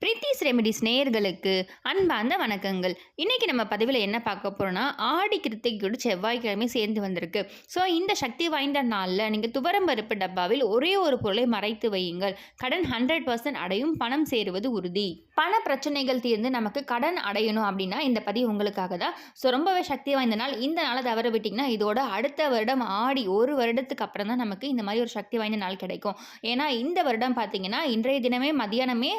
Preethi's remedies நேயர்களுக்கு அன்பார்ந்த வணக்கங்கள். இன்றைக்கி நம்ம பதிவில் என்ன பார்க்க போகிறோன்னா ஆடி கிருத்திகையோடு செவ்வாய்க்கிழமை சேர்ந்து வந்திருக்கு. ஸோ இந்த சக்தி வாய்ந்த நாளில் நீங்கள் துவரம் பருப்பு டப்பாவில் ஒரே ஒரு பொருளை மறைத்து வையுங்கள். கடன் ஹண்ட்ரட் பர்சன்ட் அடையும் பணம் சேருவது உறுதி. பண பிரச்சனைகள் தீர்ந்து நமக்கு கடன் அடையணும் அப்படின்னா இந்த பதிவு உங்களுக்காக தான். ஸோ ரொம்பவே சக்தி வாய்ந்த நாள். இந்த நாளை தவற விட்டிங்கன்னா இதோட அடுத்த வருடம் ஆடி ஒரு வருடத்துக்கு அப்புறம் தான் நமக்கு இந்த மாதிரி ஒரு சக்தி வாய்ந்த நாள் கிடைக்கும். ஏன்னா இந்த வருடம் பார்த்தீங்கன்னா இன்றைய தினமே மதியானமே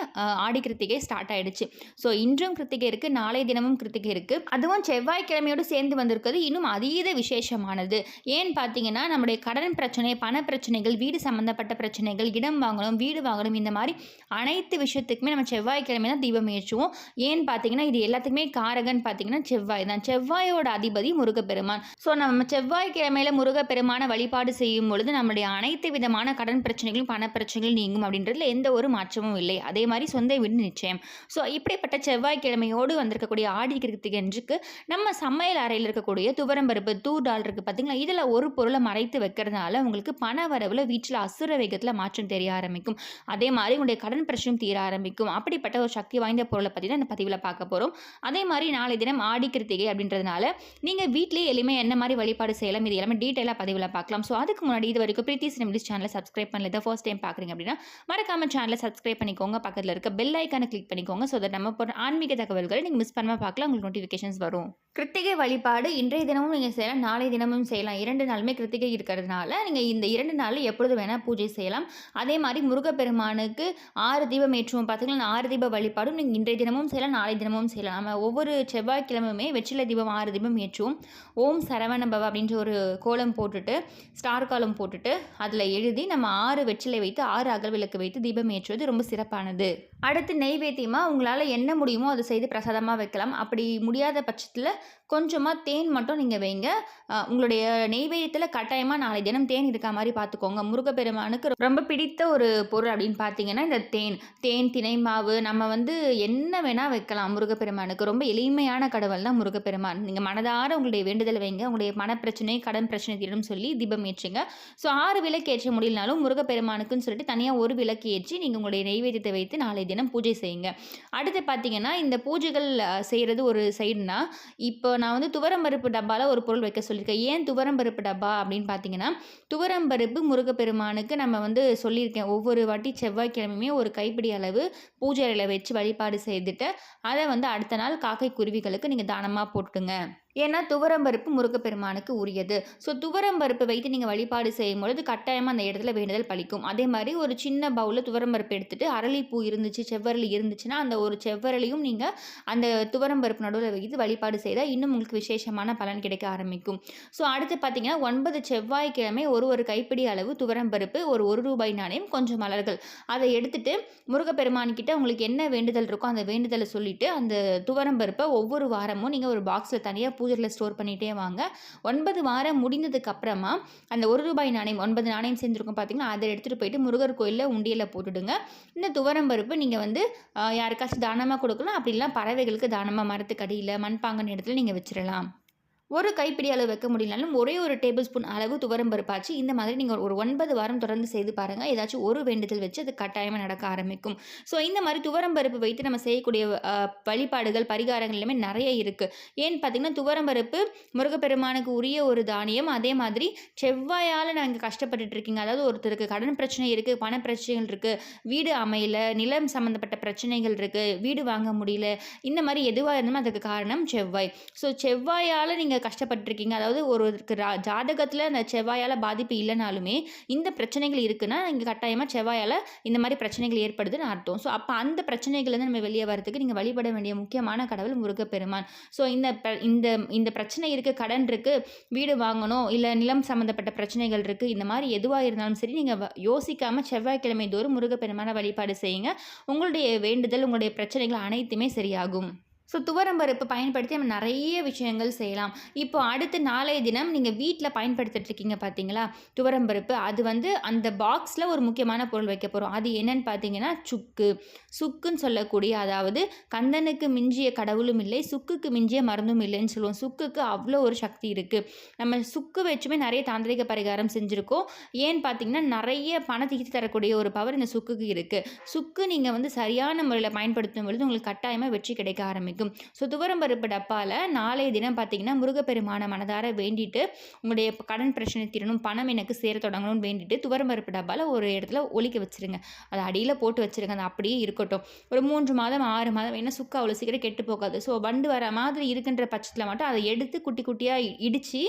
ஆடி கிருத்திகை ஸ்டார்ட் ஆயிடுச்சு. ஸோ இன்றும் கிருத்திகை இருக்குது நாளை தினமும் கிருத்திகை இருக்குது அதுவும் செவ்வாய்க்கிழமையோடு சேர்ந்து வந்திருக்கிறது இன்னும் அதீத விசேஷமானது. ஏன்னு பார்த்தீங்கன்னா நம்முடைய கடன் பிரச்சனை பண பிரச்சனைகள் வீடு சம்மந்தப்பட்ட பிரச்சனைகள் இடம் வாங்கணும் வீடு வாங்கணும் இந்த மாதிரி அனைத்து விஷயத்துக்குமே நம்ம செவ்வாய்க்கிழமை தான் தீபம் ஏற்றுவோம். ஏன்னு பார்த்தீங்கன்னா இது எல்லாத்துக்குமே காரகன் பார்த்தீங்கன்னா செவ்வாய் தான். செவ்வாயோட அதிபதி முருகப்பெருமான். ஸோ நம்ம செவ்வாய்க்கிழமையில முருகப்பெருமான வழிபாடு செய்யும் பொழுது நம்மளுடைய அனைத்து விதமான கடன் பிரச்சனைகளும் பண பிரச்சனைகளும் நீங்கும் அப்படின்றதுல எந்த ஒரு மாற்றமும் இல்லை. அதே மாதிரி சொந்த வீடு நிச்சயம். ஸோ இப்படிப்பட்ட செவ்வாய்க்கிழமையோடு வந்திருக்கக்கூடிய ஆடி கிருத்திகை நம்ம சமையல் அறையில் இருக்கக்கூடிய துவரம்பருப்பு தூர் டால் இருக்குது பார்த்திங்களா இதில் ஒரு பொருளை மறைத்து வைக்கிறதுனால உங்களுக்கு பண வரவில் வீட்டில் அசுர வேகத்தில் மாற்றம் தெரிய ஆரம்பிக்கும். அதே மாதிரி உங்களுடைய கடன் பிரச்சனையும் தீர ஆரம்பிக்கும். அப்படிப்பட்ட ஒரு சக்தி வாய்ந்த பொருளை பற்றி தான் இந்த பதிவில் பார்க்க போகிறோம் அதே மாதிரி நாளை தினம் ஆடி கிருத்திகை அப்படின்றதுனால நீங்கள் வீட்லேயே எளிமையாக என்ன மாதிரி வழிபாடு செய்யலாம் இது எல்லாமே டீட்டெயிலாக பதிவில் பார்க்கலாம். ஸோ அதுக்கு முன்னாடி இது வரைக்கும் பிரீத்தி ரெமிடிஸ் சேனலை சப்ஸ்கிரைப் பண்ணல ஃபர்ஸ்ட் டைம் பார்க்குறீங்க அப்படின்னா மறக்காமல் சேனலை சப்ஸ்கிரைப் பண்ணிக்கோங்க. பக்கத்தில் இருக்க பெல் ஐக்கானை கிளிக் பண்ணிக்கோங்க. ஸோ தட் நம்ம போகிற ஆன்மீக தகவல்களை நீங்கள் மிஸ் பண்ணாமல் பார்க்கலாம் உங்களுக்கு நோட்டிஃபிகேஷன்ஸ் வரும். கிருத்திகை வழிபாடு இன்றைய தினமும் நீங்கள் செய்யலாம் நாளை தினமும் செய்யலாம். இரண்டு நாளுமே கிருத்திகை இருக்கிறதுனால நீங்கள் இந்த இரண்டு நாளில் எப்பொழுது வேணால் பூஜை செய்யலாம். அதே மாதிரி முருகப்பெருமானுக்கு ஆறு தீபம் ஏற்றுவோம். பார்த்தீங்கன்னா ஆறு தீப வழிபாடும் நீங்கள் இன்றைய தினமும் செய்யலாம் நாளை தினமும் செய்யலாம். நம்ம ஒவ்வொரு செவ்வாய்க்கிழமையுமே வெற்றிலை தீபம் ஆறு தீபம் ஏற்றுவோம். ஓம் சரவண பவ அப்படின்ற ஒரு கோலம் போட்டுட்டு ஸ்டார் காலம் போட்டுட்டு அதில் எழுதி நம்ம ஆறு வெற்றிலை வைத்து ஆறு அகல் விளக்கு வைத்து தீபம் ஏற்றுவது ரொம்ப சிறப்பானது. அடுத்து நெய்வேத்தியமாக உங்களால் என்ன முடியுமோ அதை செய்து பிரசாதமாக வைக்கலாம். அப்படி முடியாத பட்சத்தில் கொஞ்சமாக தேன் மட்டும் நீங்கள் வைங்க. உங்களுடைய நெய்வேத்தியத்தில் கட்டாயமாக நாளை தினம் தேன் இருக்க மாதிரி பார்த்துக்கோங்க முருகப்பெருமானுக்கு ரொம்ப பிடித்த ஒரு பொருள் அப்படின்னு பார்த்தீங்கன்னா இந்த தேன். தேன் தினை மாவு. நம்ம வந்து என்ன வேணால் வைக்கலாம். முருகப்பெருமானுக்கு ரொம்ப எளிமையான கடவுள் தான் முருகப்பெருமான். நீங்கள் மனதார உங்களுடைய வேண்டுதல் வைங்க. உங்களுடைய மனப்பிரச்சனை கடன் பிரச்சனை தீரும் சொல்லி தீபம் ஏற்றுங்க. ஸோ ஆறு விளக்கு ஏற்ற முடியலனாலும் முருகப்பெருமானுக்குன்னு சொல்லிட்டு தனியாக ஒரு விளக்கு ஏற்றி நீங்கள் உங்களுடைய நெய்வேத்தியத்தை வைத்து நாளை தினம் பூஜை செய்யுங்க. அடுத்து பார்த்தீங்கன்னா இந்த பூஜைகள் செய்கிறது ஒரு சைடுனா இப்போ நான் வந்து துவரம்பருப்பு டப்பாவில் ஒரு பொருள் வைக்க சொல்லியிருக்கேன். ஏன் துவரம்பருப்பு டப்பா அப்படின்னு பார்த்தீங்கன்னா துவரம்பருப்பு முருகப்பெருமானுக்கு நம்ம வந்து சொல்லியிருக்கேன். ஒவ்வொரு வாட்டி செவ்வாய்க்கிழமையுமே ஒரு கைப்பிடி அளவு பூஜை அறையில் வச்சு வழிபாடு செய்துட்டு அதை வந்து அடுத்த நாள் காக்கை குருவிகளுக்கு நீங்கள் தானமாக போட்டுங்க ஏன்னா துவரம்பருப்பு முருகப்பெருமானுக்கு உரியது. ஸோ துவரம்பருப்பு வைத்து நீங்கள் வழிபாடு செய்யும் பொழுது கட்டாயமாக அந்த இடத்துல வேண்டுதல் பழிக்கும் அதே மாதிரி ஒரு சின்ன பவுலில் துவரம்பருப்பு எடுத்துட்டு அரளிப்பூ இருந்துச்சு செவ்வரளி இருந்துச்சுன்னா அந்த ஒரு செவ்வரளியும் நீங்கள் அந்த துவரம்பருப்பு நடுவில் வைத்து வழிபாடு செய்தால் இன்னும் உங்களுக்கு விசேஷமான பலன் கிடைக்க ஆரம்பிக்கும். ஸோ அடுத்து பார்த்தீங்கன்னா ஒன்பது செவ்வாய்க்கிழமை ஒரு ஒரு கைப்பிடி அளவு துவரம்பருப்பு ஒரு ஒரு ரூபாய் நாணயம் கொஞ்சம் மலர்கள். அதை எடுத்துட்டு முருகப்பெருமான் கிட்ட உங்களுக்கு என்ன வேண்டுதல் இருக்கோ அந்த வேண்டுதலை சொல்லிட்டு அந்த துவரம்பருப்பை ஒவ்வொரு வாரமும் நீங்கள் ஒரு பாக்ஸில் தனியாக பூ பூஜையில் ஸ்டோர் பண்ணிகிட்டே வாங்க. ஒன்பது வாரம் முடிந்ததுக்கு அப்புறமா அந்த ஒரு ரூபாய் நாணயம் ஒன்பது நாணயம் செஞ்சுருக்கோம் பார்த்தீங்கன்னா அதை எடுத்துகிட்டு போயிட்டு முருகர் கோயிலில் உண்டியலில் போட்டுடுங்க. இந்த துவரம்பருப்பு நீங்கள் வந்து யாருக்காச்சும் தானமாக கொடுக்கலாம் அப்படி இல்லைனா பறவைகளுக்கு தானமாக மரத்துக்கடியில் மண்பாங்கன் இடத்துல நீங்கள் வச்சிடலாம். ஒரு கைப்பிடி அளவு வைக்க முடியலனாலும் ஒரே ஒரு டேபிள் ஸ்பூன் அளவு துவரம்பருப்பாச்சு இந்த மாதிரி நீங்கள் ஒரு ஒன்பது வாரம் தொடர்ந்து செய்து பாருங்கள் ஏதாச்சும் ஒரு வேண்டுதல் வச்சு அது கட்டாயமாக நடக்க ஆரம்பிக்கும். ஸோ இந்த மாதிரி துவரம் பருப்பு வைத்து நம்ம செய்யக்கூடிய வழிபாடுகள் பரிகாரங்கள் எல்லாமே நிறைய இருக்குது ஏன்னு பார்த்தீங்கன்னா துவரம் பருப்பு முருகப்பெருமானுக்கு உரிய ஒரு தானியம். அதே மாதிரி செவ்வாயால் நாங்கள் கஷ்டப்பட்டுட்டு இருக்கீங்க. அதாவது ஒருத்தருக்கு கடன் பிரச்சனை இருக்குது பண பிரச்சனைகள் இருக்குது வீடு அமையல நிலம் சம்மந்தப்பட்ட பிரச்சனைகள் இருக்குது வீடு வாங்க முடியல இந்த மாதிரி எதுவாக இருந்தாலும் அதுக்கு காரணம் செவ்வாய். ஸோ செவ்வாயால் நீங்கள் கஷ்டப்பட்டுருக்கீங்க. அதாவது ஒருவருக்கு ஜாதகத்தில் அந்த செவ்வாயால் பாதிப்பு இல்லைனாலுமே இந்த பிரச்சனைகள் இருக்குன்னா இங்கே கட்டாயமாக செவ்வாயால் இந்த மாதிரி பிரச்சனைகள் ஏற்படுதுன்னு அர்த்தம். ஸோ அப்போ அந்த பிரச்சனைகள்லேருந்து நம்ம வெளியே வரதுக்கு நீங்கள் வழிபட வேண்டிய முக்கியமான கடவுள் முருகப்பெருமான். ஸோ இந்த இந்த இந்த பிரச்சனை இருக்குது கடன் இருக்குது வீடு வாங்கணும் இல்லை நிலம் சம்மந்தப்பட்ட பிரச்சனைகள் இருக்குது இந்த மாதிரி எதுவாக இருந்தாலும் சரி நீங்கள் யோசிக்காமல் செவ்வாய்க்கிழமை தோறும் முருகப்பெருமான வழிபாடு செய்யுங்க. உங்களுடைய வேண்டுதல் உங்களுடைய பிரச்சனைகள் அனைத்துமே சரியாகும். ஸோ துவரம் பருப்பு பயன்படுத்தி நம்ம நிறைய விஷயங்கள் செய்யலாம். இப்போ அடுத்து நாளைய தினம் நீங்கள் வீட்டில் பயன்படுத்திட்டு இருக்கீங்க பார்த்தீங்களா துவரம் பருப்பு அது வந்து அந்த பாக்ஸில் ஒரு முக்கியமான பொருள் வைக்க போகிறோம் அது என்னன்னு பார்த்தீங்கன்னா சுக்கு. சுக்குன்னு சொல்லக்கூடிய அதாவது கந்தனுக்கு மிஞ்சிய கடவுளும் இல்லை சுக்குக்கு மிஞ்சிய மருந்தும் இல்லைன்னு சொல்லுவோம். சுக்குக்கு அவ்வளோ ஒரு சக்தி இருக்குது நம்ம சுக்கு வச்சுமே நிறைய தாந்திரிக பரிகாரம் செஞ்சுருக்கோம். ஏன்னு பார்த்தீங்கன்னா நிறைய பணத்தை தரக்கூடிய ஒரு பவர் இந்த சுக்குக்கு இருக்குது சுக்கு நீங்கள் வந்து சரியான முறையில் பயன்படுத்தும் பொழுது உங்களுக்கு கட்டாயமாக வெற்றி கிடைக்க ஆரம்பிக்கும். ஸோ துவரம்பருப்பு டப்பாவில் நாளைய தினம் பார்த்தீங்கன்னா முருகப்பெருமான மனதார வேண்டிட்டு உங்களுடைய கடன் பிரச்சனை தீரணும் பணம் எனக்கு சேர தொடங்கணும்னு வேண்டிட்டு துவரம்பருப்பு டப்பாவில் ஒரு இடத்துல ஒலிக்க வச்சுருங்க. அதை அடியில் போட்டு வச்சுருங்க. அது அப்படியே இருக்கட்டும். ஒரு மூன்று மாதம் ஆறு மாதம் என்ன சுக்கு அவ்வளோ சீக்கிரம் கெட்டு போகாது. ஸோ வண்டு வர மாதிரி இருக்கின்ற பட்சத்தில் மட்டும் அதை எடுத்து குட்டி குட்டியாக இடித்து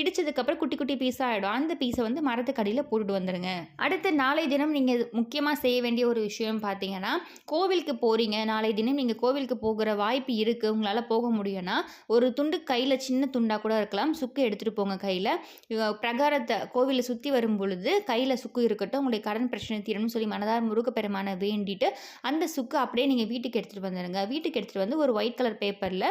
இடித்ததுக்கப்புறம் குட்டி குட்டி பீஸாக ஆகிடும் அந்த பீஸை வந்து மரத்துக்கு அடியில் போட்டுட்டு வந்துடுங்க அடுத்து நாளை தினம் நீங்கள் முக்கியமாக செய்ய வேண்டிய ஒரு விஷயம் பார்த்தீங்கன்னா கோவிலுக்கு போகிறீங்க நாளை தினம் நீங்கள் கோவிலுக்கு போகிற வாய்ப்பு இருக்குது உங்களால் போக முடியும்னா ஒரு துண்டு கையில் சின்ன துண்டாக கூட இருக்கலாம். சுக்கு எடுத்துகிட்டு போங்க கையில். பிரகாரத்தை கோவிலை சுற்றி வரும் பொழுது கையில் சுக்கு இருக்கட்டும் உங்களுடைய கடன் பிரச்சனை தீரணும்னு சொல்லி மனதார் முருகப்பெருமானை வேண்டிட்டு அந்த சுக்கு அப்படியே நீங்கள் வீட்டுக்கு எடுத்துகிட்டு வந்துடுங்க வீட்டுக்கு எடுத்துகிட்டு வந்து ஒரு ஒயிட் கலர் பேப்பரில்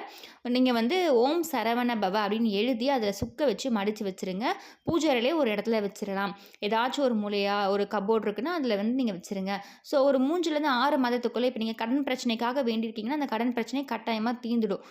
நீங்கள் வந்து ஓம் சரவண பவ அப்படின்னு எழுதி அதில் சுக்கை வச்சு மடித்து வச்சுருங்க. பூஜை ஒரு இடத்துல வச்சிடலாம். ஏதாச்சும் ஒரு மூலையாக ஒரு கபோர்ட் இருக்குன்னா அதில் வந்து நீங்கள் வச்சுருங்க. ஸோ ஒரு மூஞ்சிலேருந்து ஆறு மாதத்துக்குள்ளே இப்போ நீங்கள் கடன் பிரச்சனைக்காக வேண்டியிருக்கீங்கன்னா அந்த கடன் பிரச்சனை கட்டாயமாக தீந்துடும்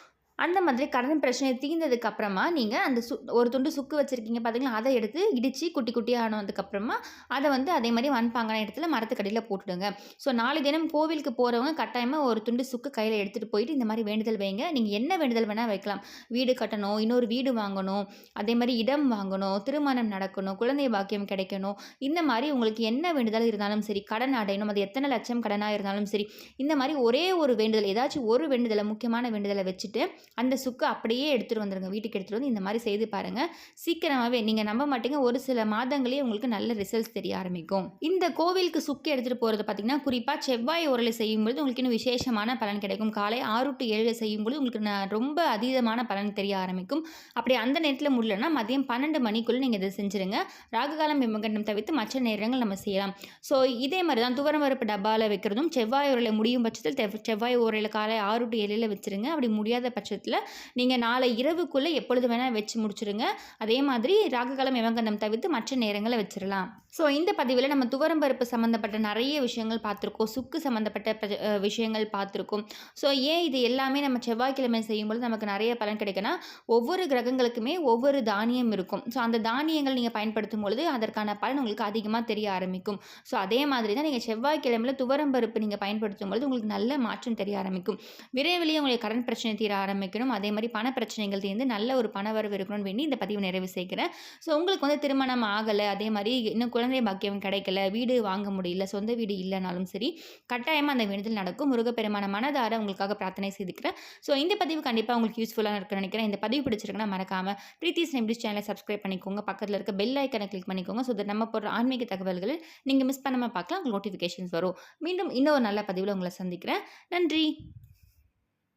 அந்த மாதிரி கடன் பிரச்சனை தீர்ந்ததுக்கு அப்புறமா நீங்கள் அந்த சு ஒரு துண்டு சுக்கு வச்சுருக்கீங்க பார்த்தீங்களா அதை எடுத்து இடித்து குட்டி குட்டியாக ஆனதுக்கப்புறமா அதை வந்து அதே மாதிரி வன்பாங்கான இடத்துல மரத்துக்கடியில் போட்டுடுங்க. ஸோ நாலு தினம் கோவிலுக்கு போகிறவங்க கட்டாயமாக ஒரு துண்டு சுக்கு கையில் எடுத்துகிட்டு போயிட்டு இந்த மாதிரி வேண்டுதல் வைங்க. நீங்கள் என்ன வேண்டுதல் வேணால் வைக்கலாம். வீடு கட்டணும் இன்னொரு வீடு வாங்கணும் அதே மாதிரி இடம் வாங்கணும் திருமணம் நடக்கணும் குழந்தை பாக்கியம் கிடைக்கணும். இந்த மாதிரி உங்களுக்கு என்ன வேண்டுதல் இருந்தாலும் சரி கடன் அடையணும் அது எத்தனை லட்சம் கடனாக இருந்தாலும் சரி இந்த மாதிரி ஒரே ஒரு வேண்டுதல் ஏதாச்சும் ஒரு வேண்டுதலை முக்கியமான வேண்டுதலை வச்சுட்டு அந்த சுக்கு அப்படியே எடுத்துகிட்டு வந்துடுங்க வீட்டுக்கு எடுத்துகிட்டு வந்து இந்த மாதிரி செய்து பாருங்கள் சீக்கிரமாகவே நீங்கள் நம்ப மாட்டீங்க. ஒரு சில மாதங்களே உங்களுக்கு நல்ல ரிசல்ட்ஸ் தெரிய ஆரம்பிக்கும். இந்த கோவிலுக்கு சுக்கு எடுத்துகிட்டு போகிறது பார்த்திங்கன்னா குறிப்பாக செவ்வாய் உரலை செய்யும்பொழுது உங்களுக்கு இன்னும் விசேஷமான பலன் கிடைக்கும். காலை ஆறு டு ஏழு செய்யும்பொழுது உங்களுக்கு நான் ரொம்ப அதீதமான பலன் தெரிய ஆரம்பிக்கும். அப்படி அந்த நேரத்தில் முடியலன்னா மதியம் பன்னெண்டு மணிக்குள்ளே நீங்கள் இதை செஞ்சுருங்க. ராகுகாலம் விமகண்டம் தவிர்த்து மற்ற நேரங்கள் நம்ம செய்யலாம். ஸோ இதே மாதிரி தான் துவரம் பருப்பு டப்பாவில் வைக்கிறதும் செவ்வாய் உரையில் முடியும் பட்சத்தில் செவ்வாய் உரையில் காலை ஆறு டு ஏழில் வச்சுருங்க. அப்படி முடியாத பட்சத்தில் நீங்கள் நாளை இரவுக்குள்ளே எப்பொழுது வேணால் வச்சு முடிச்சுருங்க. அதே மாதிரி ராகுகாலம் எவங்கந்தம் தவிர்த்து மற்ற நேரங்களை வச்சிடலாம் ஸோ இந்த பதிவில் நம்ம துவரம் பருப்பு சம்மந்தப்பட்ட நிறைய விஷயங்கள் பார்த்துருக்கோம். சுக்கு சம்மந்தப்பட்ட விஷயங்கள் பார்த்துருக்கோம். ஸோ ஏன் இது எல்லாமே நம்ம செவ்வாய்க்கிழமை செய்யும்பொழுது நமக்கு நிறைய பலன் கிடைக்குன்னா ஒவ்வொரு கிரகங்களுக்குமே ஒவ்வொரு தானியம் இருக்கும். ஸோ அந்த தானியங்கள் நீங்கள் பயன்படுத்தும் பொழுது அதற்கான பலன் உங்களுக்கு அதிகமாக தெரிய ஆரம்பிக்கும். ஸோ அதே மாதிரி தான் நீங்கள் செவ்வாய்க்கிழமையில் துவரம் பருப்பு நீங்கள் பயன்படுத்தும் பொழுது உங்களுக்கு நல்ல மாற்றம் தெரிய ஆரம்பிக்கும். விரைவிலேயே உங்களுக்கு கடன் பிரச்சனை தீர ஆரம்பிக்கும். ஆரம்பிக்கணும் அதே மாதிரி பண பிரச்சனைகள் தீர்ந்து நல்ல ஒரு பணவரவு இருக்கணும்னு வேண்டி இந்த பதிவு நிறைவு செய்கிறேன். ஸோ உங்களுக்கு வந்து திருமணம் ஆகலை அதே மாதிரி இன்னும் குழந்தை பாக்கியம் கிடைக்கல வீடு வாங்க முடியல சொந்த வீடு இல்லைனாலும் சரி கட்டாயமாக அந்த வேண்டுதல் நடக்கும். முருகப்பெருமான மனதார உங்களுக்காக பிரார்த்தனை செய்துக்கிறேன். ஸோ இந்த பதிவு கண்டிப்பாக உங்களுக்கு யூஸ்ஃபுல்லாக இருக்குன்னு நினைக்கிறேன். இந்த பதிவு பிடிச்சிருக்குன்னா மறக்காமல் பிரீத்திஸ் நெம்பிஸ் சேனலை சப்ஸ்கிரைப் பண்ணிக்கோங்க. பக்கத்தில் இருக்க பெல் ஐக்கனை கிளிக் பண்ணிக்கோங்க. ஸோ நம்ம போடுற ஆன்மீக தகவல்கள் நீங்கள் மிஸ் பண்ணாமல் பார்க்கலாம் உங்களுக்கு நோட்டிஃபிகேஷன்ஸ் வரும். மீண்டும் இன்னொரு நல்ல பதிவில் உங்களை சந்திக்கிறேன். நன்றி!